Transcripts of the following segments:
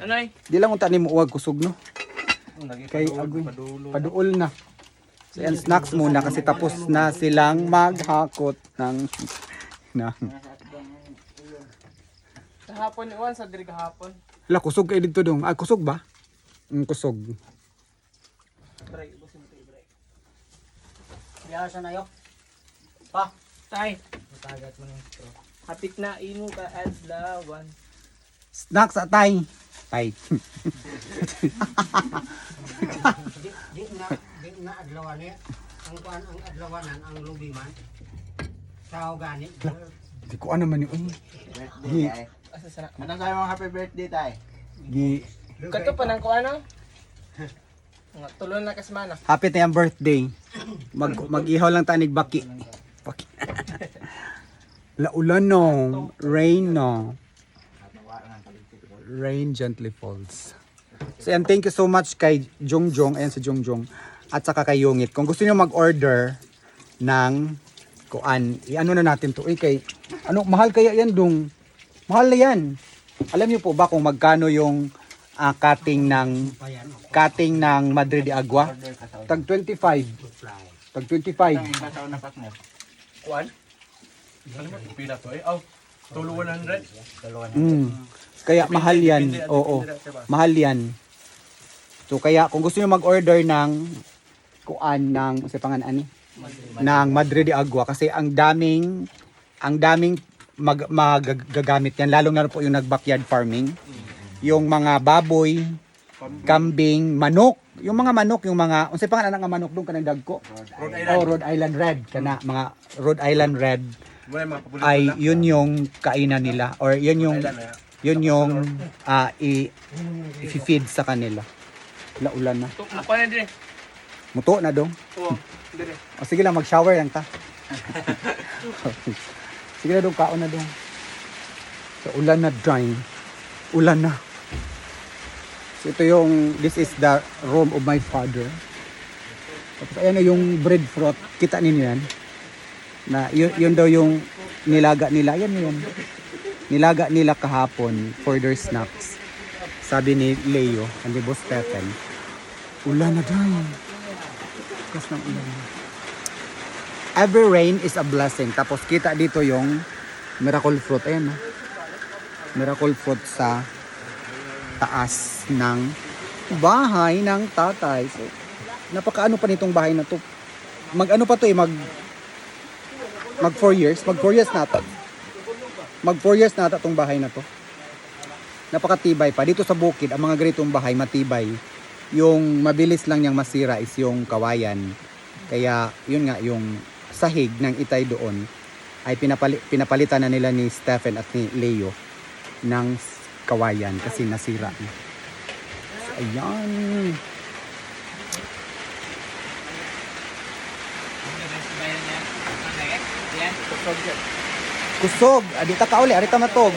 Anoy? Di lang unta ni mo uwag kusog no. Lagi Kay agoy. Paduol na. So yan snacks muna kasi tapos na silang maghakot ng ng Kahapon, iwan sa diri kahapon. Hala kusog kay dito dong. Ah kusog ba? Mm, kusog. Try, ubusin mo tayo, try. Yasa na yok. Pa. Tay, Matagat mo straw. hapit na imo ka adlawan. Snacks atay. Tay. Di, di na, di na adlawan eh. Ang kuan ang adlawanan ang lubiman. Sao gani. Di ko ano man yun. Gi. tay. Anong sabi mo happy birthday tay? Gi. Kato pa nang kuano? Nga tulon na kasmana. Happy na yung birthday. Mag mag-ihaw lang tanig baki. Baki. La ulan no. Rain no. Rain gently falls. So yan, thank you so much kay Jongjong. Ayan si Jongjong. At saka kay Yungit. Kung gusto niyo mag-order ng kuan, i-ano na natin to. Eh, kay, ano, mahal kaya yan dong. Mahal na yan. Alam niyo po ba kung magkano yung ah, cutting ng cutting ng Madre de Agua? Tag 25. Tag 25. Ang kasaw na partner. Kuan? Ano? Pila to eh? Oh, tulo 100. Dalawa na. Mm. Kaya mahal yan. Depende- Oo. depende na? Mahal yan. So kaya kung gusto niyo mag-order ng kuan ng sa pangan ani ng Madre de Agua kasi ang daming ang daming mag, magagamit yan lalong lalo po yung nag-backyard farming. Yung mga baboy, kambing, manok, yung mga manok, yung mga unsay pangalan nga manok doon kanang dagko? Rhode Island. Oh, Rhode Island Red kana mga Rhode Island Red ay yun yung kainan nila or yun yung eh. Yun yung i i-feed sa kanila. La ulan na. Pa na dire. Muto na dong. Oo, dire. O sige lang mag-shower lang ta. sige na dong kaon na dong. So ulan na drying. Ulan na. So ito yung this is the room of my father. Tapos ayan na yung breadfruit. Kita ninyo yan. Na yun, yun daw yung nilaga nila. Yan yun. Nilaga nila kahapon for their snacks. Sabi ni Leo, and ni Boss Stephen, ulan na dyan. Bukas ng ulan. Every rain is a blessing. Tapos kita dito yung miracle fruit. Ayan, no? Miracle fruit sa taas ng bahay ng tatay. So, napakaano pa nitong bahay na to. Mag ano pa to eh, mag mag 4 years, mag 4 years na ata. Mag 4 years na ata tong bahay na to. Napakatibay pa. Dito sa bukid, ang mga ganitong bahay matibay. Yung mabilis lang niyang masira is yung kawayan. Kaya yun nga yung sahig ng itay doon ay pinapali, pinapalitan na nila ni Stephen at ni Leo ng kawayan kasi nasira na. So, ayan. Kusog. Adi ta kauli, ari ta matog.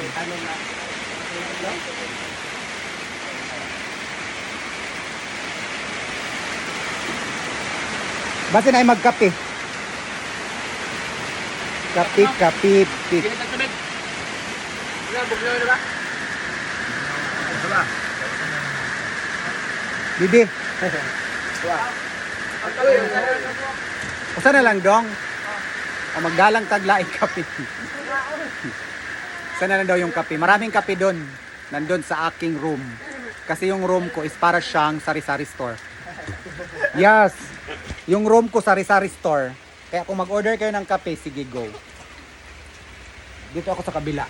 Basta na ay magkape. Kape, kape, pit. Bibi. Usa na lang dong. Magdalang taglaing kape. Sana na daw yung kape. Maraming kape doon. Nandun sa aking room. Kasi yung room ko is para siyang sari-sari store. Yes. Yung room ko sari-sari store. Kaya kung mag-order kayo ng kape, sige go. Dito ako sa kabila.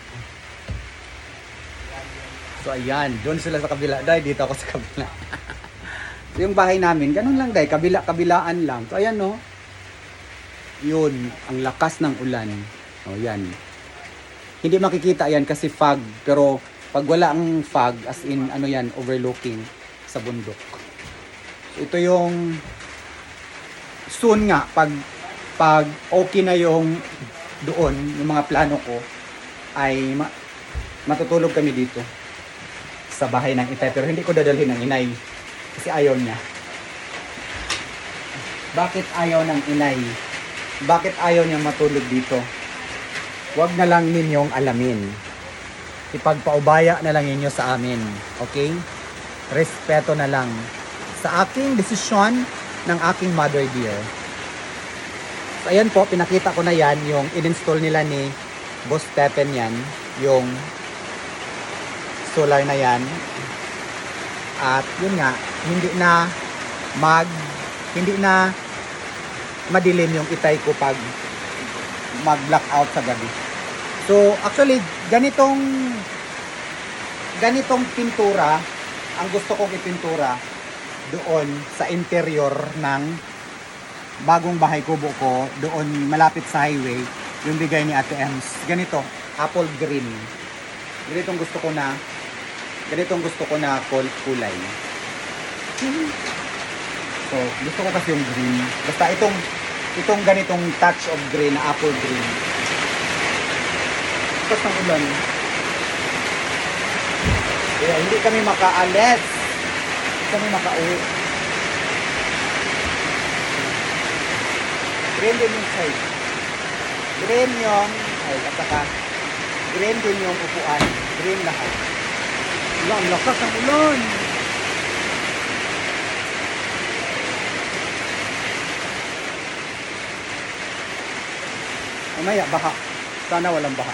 So ayan, doon sila sa kabila. Dahil dito ako sa kabila. so, yung bahay namin, ganun lang dahil, kabila, kabilaan lang. So ayan no, yun, ang lakas ng ulan. O yan. Hindi makikita yan kasi fog, pero pag wala ang fog, as in ano yan, overlooking sa bundok. Ito yung soon nga, pag pag okay na yung doon, yung mga plano ko, ay ma- matutulog kami dito sa bahay ng itay. Pero hindi ko dadalhin ng inay kasi ayaw niya. Bakit ayaw ng inay? Bakit ayaw niya matulog dito? Huwag na lang ninyong alamin. ipagpaubaya na lang ninyo sa amin. Okay? Respeto na lang sa aking desisyon ng aking mother dear. So, ayan po, pinakita ko na yan, yung in-install nila ni Boss Stephen yan, yung solar na yan. At yun nga, hindi na mag, hindi na madilim yung itay ko pag mag-blackout sa gabi. So, actually, ganitong ganitong pintura ang gusto kong ipintura doon sa interior ng bagong bahay kubo ko doon malapit sa highway yung bigay ni Ate Ems. Ganito apple green. Ganitong gusto ko na ganitong gusto ko na kul- kulay. So gusto ko kasi yung green. Basta itong itong ganitong touch of green na apple green. Tapos ng ulan. Kaya hindi kami makaalis. Hindi kami makauwi. Green din yung side. Green yung ay at saka green din yung upuan. Green lahat. Ang lakas ng ulan mamaya baha. Sana walang baha.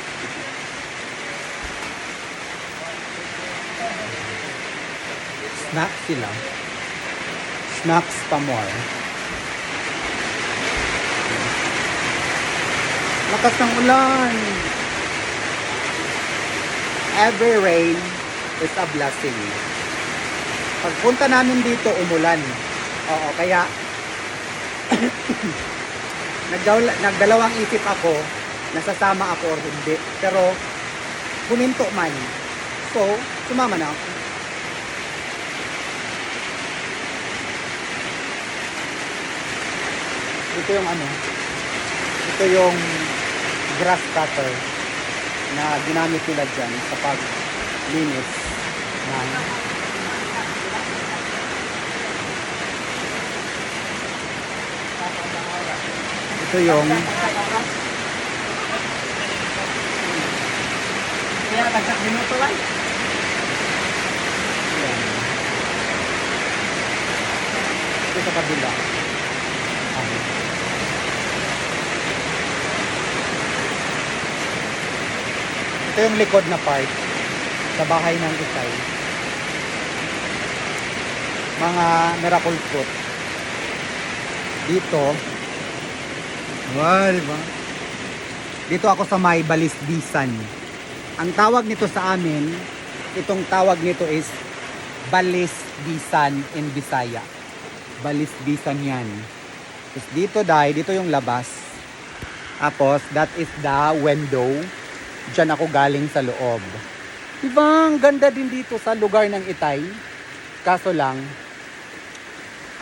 Snack sila. Snacks pa more. Lakas ng ulan! Every rain is a blessing. Pagpunta namin dito umulan. Oo kaya Nagdawla, nagdalawang isip ako nasasama ako or hindi. Pero huminto man. So sumama na ako. Ito yung ano ito yung grass cutter na ginamit nila dyan sa paglinis ng ito yung Kaya tagsak minuto lang. ito sa kabila. Ito yung likod na part sa bahay ng itay. Mga miracle fruit. Dito wow diba dito ako sa may balisbisan. Ang tawag nito sa amin itong tawag nito is balisbisan in Bisaya. Balisbisan yan. Tapos dito dahil dito yung labas. Tapos that is the window. Diyan ako galing sa loob. Diba, ang ganda din dito sa lugar ng Itay. Kaso lang,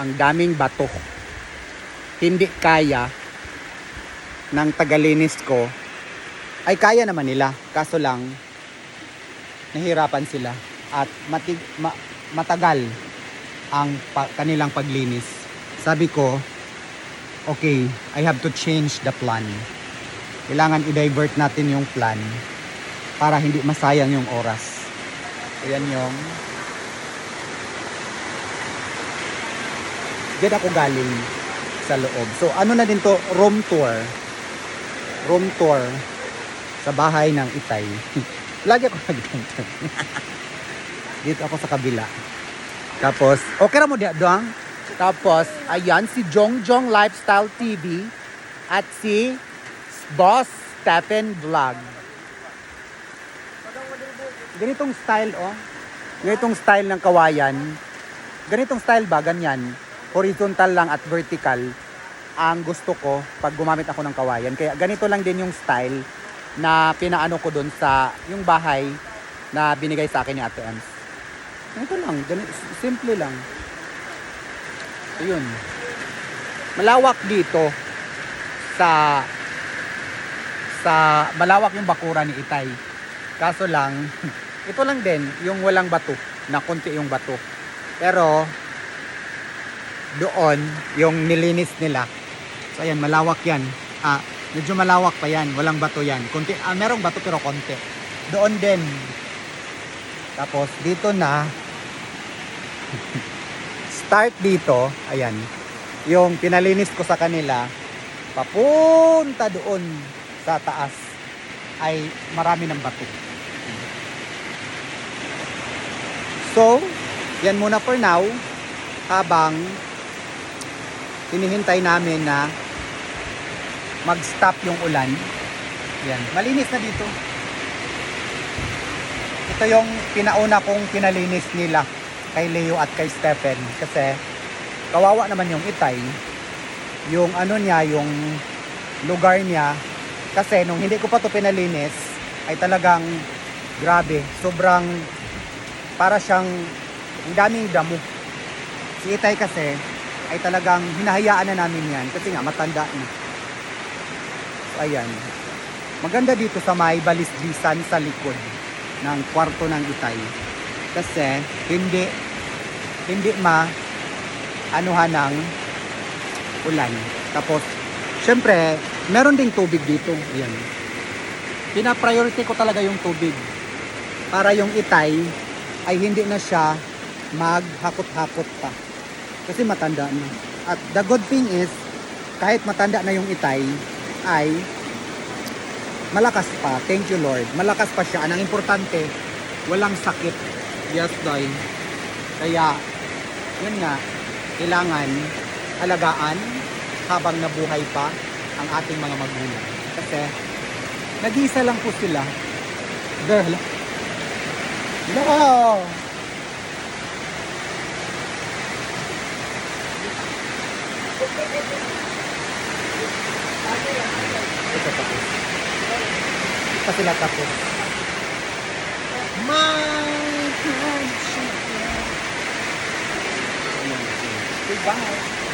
ang daming bato. Hindi kaya ng tagalinis ko. Ay kaya naman nila. Kaso lang, nahirapan sila. At matig, ma- matagal ang pa- kanilang paglinis. Sabi ko, okay, I have to change the plan kailangan i-divert natin yung plan para hindi masayang yung oras. Ayan yung Diyan ako galing sa loob. So ano na din to, room tour. Room tour sa bahay ng Itay. Lagi ako nagganto. Dito ako sa kabila. Tapos, okay ra mo diya doang. Tapos, ayan si Jong Jong Lifestyle TV at si Boss Stephen Vlog. Ganitong style, oh. Ganitong style ng kawayan. Ganitong style ba? Ganyan. Horizontal lang at vertical. Ang gusto ko pag gumamit ako ng kawayan. Kaya ganito lang din yung style na pinaano ko dun sa yung bahay na binigay sa akin ni Ate Ems. Ganito lang. Ganito, simple lang. Ayun. Malawak dito sa sa malawak yung bakura ni Itay. Kaso lang, ito lang din, yung walang bato, na konti yung bato. Pero, doon, yung nilinis nila. So, ayan, malawak yan. Ah, medyo malawak pa yan, walang bato yan. Konti, ah, merong bato pero konti. Doon din, Tapos dito na start dito, ayan. Yung pinalinis ko sa kanila papunta doon sa taas ay marami ng bato. So, yan muna for now habang hinihintay namin na mag-stop yung ulan. Yan, malinis na dito. Ito yung pinauna kong pinalinis nila kay Leo at kay Stephen kasi kawawa naman yung itay. Yung ano niya, yung lugar niya kasi nung hindi ko pa to pinalinis ay talagang grabe, sobrang para siyang ang daming damo. Si Itay kasi ay talagang hinahayaan na namin yan kasi nga matanda na. Ayan. Maganda dito sa may balisbisan sa likod ng kwarto ng Itay. Kasi hindi hindi ma anuhan ng ulan. Tapos syempre, meron ding tubig dito. Ayan. Pina-priority ko talaga yung tubig para yung Itay ay hindi na siya maghakot-hakot pa. Kasi matanda na. At the good thing is, kahit matanda na yung itay, ay malakas pa. Thank you Lord. Malakas pa siya. Ang importante, walang sakit. Yes, Day. Kaya, yun nga, kailangan alagaan habang nabuhay pa ang ating mga magulang. Kasi, nag-iisa lang po sila. Girl, No! Ito tapos. Pa sila tapos. My God, Goodbye.